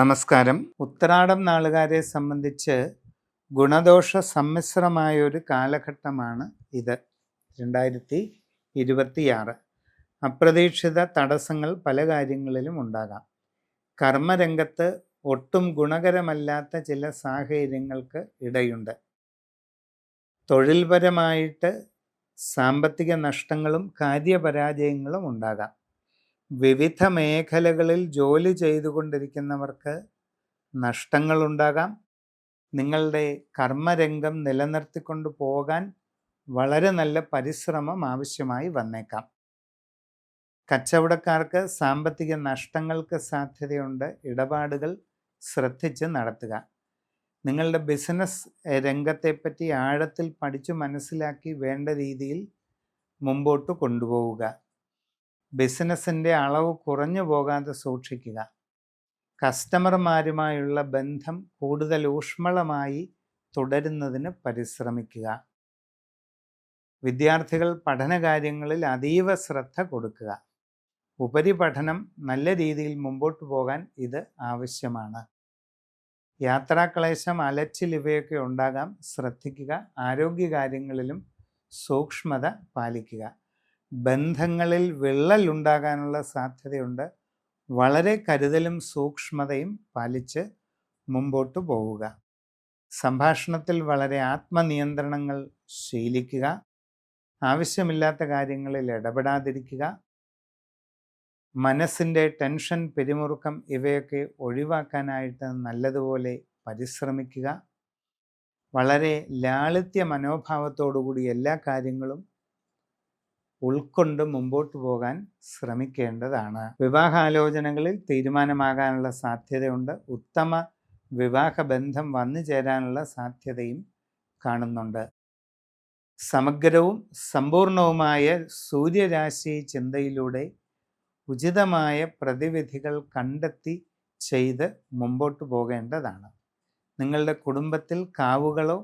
നമസ്കാരം. ഉത്രാടം നാളുകാരെ സംബന്ധിച്ച് ഗുണദോഷ സമ്മിശ്രമായ ഒരു കാലഘട്ടമാണ് ഇത് രണ്ടായിരത്തി ഇരുപത്തിയാറ്. അപ്രതീക്ഷിത തടസ്സങ്ങൾ പല കാര്യങ്ങളിലും ഉണ്ടാകാം. കർമ്മരംഗത്ത് ഒട്ടും ഗുണകരമല്ലാത്ത ചില സാഹചര്യങ്ങൾക്ക് ഇടയുണ്ട്. തൊഴിൽപരമായിട്ട് സാമ്പത്തിക നഷ്ടങ്ങളും കാര്യപരാജയങ്ങളും ഉണ്ടാകാം. വിവിധ മേഖലകളിൽ ജോലി ചെയ്തുകൊണ്ടിരിക്കുന്നവർക്ക് നഷ്ടങ്ങളുണ്ടാകാം. നിങ്ങളുടെ കർമ്മരംഗം നിലനിർത്തിക്കൊണ്ട് പോകാൻ വളരെ നല്ല പരിശ്രമം ആവശ്യമായി വന്നേക്കാം. കച്ചവടക്കാർക്ക് സാമ്പത്തിക നഷ്ടങ്ങൾക്ക് സാധ്യതയുണ്ട്. ഇടപാടുകൾ ശ്രദ്ധിച്ച് നടത്തുക. നിങ്ങളുടെ ബിസിനസ് രംഗത്തെപ്പറ്റി ആഴത്തിൽ പഠിച്ചു മനസ്സിലാക്കി വേണ്ട രീതിയിൽ മുമ്പോട്ട് കൊണ്ടുപോവുക. ബിസിനസ്സിന്റെ അളവ് കുറഞ്ഞു പോകാതെ സൂക്ഷിക്കുക. കസ്റ്റമർമാരുമായുള്ള ബന്ധം കൂടുതൽ ഊഷ്മളമായി തുടരുന്നതിന് പരിശ്രമിക്കുക. വിദ്യാർത്ഥികൾ പഠനകാര്യങ്ങളിൽ അതീവ ശ്രദ്ധ കൊടുക്കുക. ഉപരിപഠനം നല്ല രീതിയിൽ മുമ്പോട്ട് പോകാൻ ഇത് ആവശ്യമാണ്. യാത്രാക്ലേശം അലച്ചിൽ ഇവയൊക്കെ ഉണ്ടാകാം. ശ്രദ്ധിക്കുക. ആരോഗ്യകാര്യങ്ങളിലും സൂക്ഷ്മത പാലിക്കുക. ബന്ധങ്ങളിൽ വിള്ളൽ ഉണ്ടാകാനുള്ള സാധ്യതയുണ്ട്. വളരെ കരുതലും സൂക്ഷ്മതയും പാലിച്ച് മുമ്പോട്ട് പോവുക. സംഭാഷണത്തിൽ വളരെ ആത്മനിയന്ത്രണങ്ങൾ ശീലിക്കുക. ആവശ്യമില്ലാത്ത കാര്യങ്ങളിൽ ഇടപെടാതിരിക്കുക. മനസ്സിന്റെ ടെൻഷൻ പിരിമുറുക്കം ഇവയൊക്കെ ഒഴിവാക്കാനായിട്ട് നല്ലതുപോലെ പരിശ്രമിക്കുക. വളരെ ലാളിത്യ മനോഭാവത്തോടുകൂടി എല്ലാ കാര്യങ്ങളും ഉൾക്കൊണ്ട് മുമ്പോട്ട് പോകാൻ ശ്രമിക്കേണ്ടതാണ്. വിവാഹാലോചനകളിൽ തീരുമാനമാകാനുള്ള സാധ്യതയുണ്ട്. ഉത്തമ വിവാഹ ബന്ധം വന്നു ചേരാനുള്ള സാധ്യതയും കാണുന്നുണ്ട്. സമഗ്രവും സമ്പൂർണവുമായ സൂര്യരാശി ചിന്തയിലൂടെ ഉചിതമായ പ്രതിവിധികൾ കണ്ടെത്തി ചെയ്ത് മുമ്പോട്ട് പോകേണ്ടതാണ്. നിങ്ങളുടെ കുടുംബത്തിൽ കാവുകളോ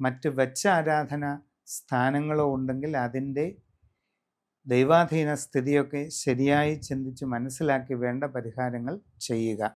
മറ്റ് വെച്ച ആരാധന സ്ഥാനങ്ങളോ ഉണ്ടെങ്കിൽ അതിന്റെ ദൈവാധീന സ്ഥിതിയൊക്കെ ശരിയായി ചിന്തിച്ച് മനസ്സിലാക്കി വേണ്ട പരിഹാരങ്ങൾ ചെയ്യുക.